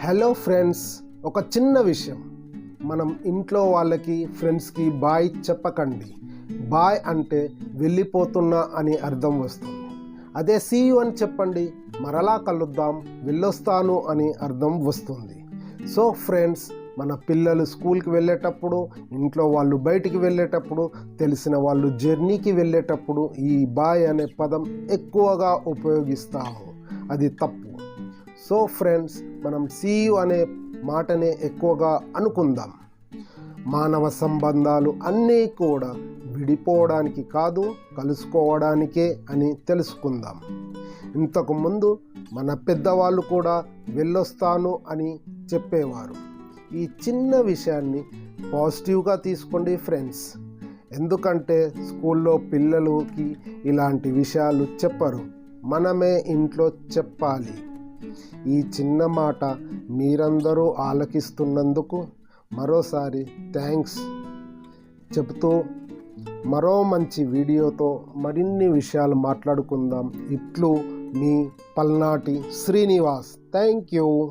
Hello friends ఒక చిన్న విషయం. మనం ఇంట్లో వాళ్ళకి ఫ్రెండ్స్కి బాయ్ చెప్పకండి. బాయ్ అంటే వెళ్ళిపోతున్నా అని అర్థం వస్తుంది. అదే సీయు అని చెప్పండి మరలా కలుద్దాం వెళ్ళొస్తాను అని అర్థం వస్తుంది. సో ఫ్రెండ్స్ మన పిల్లలు స్కూల్కి వెళ్ళేటప్పుడు ఇంట్లో వాళ్ళు బయటికి వెళ్ళేటప్పుడు తెలిసిన వాళ్ళు జర్నీకి వెళ్ళేటప్పుడు ఈ బాయ్ అనే పదం ఎక్కువగా ఉపయోగిస్తాము. అది తప్పు. సో ఫ్రెండ్స్ మనం సీయు అనే మాటనే ఎక్కువగా అనుకుందాం. మానవ సంబంధాలు అన్నీ కూడా విడిపోవడానికి కాదు కలుసుకోవడానికే అని తెలుసుకుందాం. ఇంతకు ముందు మన పెద్దవాళ్ళు కూడా వెళ్ళొస్తాను అని చెప్పేవారు. ఈ చిన్న విషయాన్ని పాజిటివ్గా తీసుకోండి ఫ్రెండ్స్. ఎందుకంటే స్కూల్లో పిల్లలకి ఇలాంటి విషయాలు చెప్పరు. మనమే ఇంట్లో చెప్పాలి. ఈ చిన్న మాట మీరందరూ ఆలకిస్తున్నందుకు మరోసారి థ్యాంక్స్. చెబుతూ మరో మంచి వీడియోతో మరిన్ని విషయాలు మాట్లాడుకుందాం. ఇట్లు మీ పల్నాటి శ్రీనివాస్. Thank you.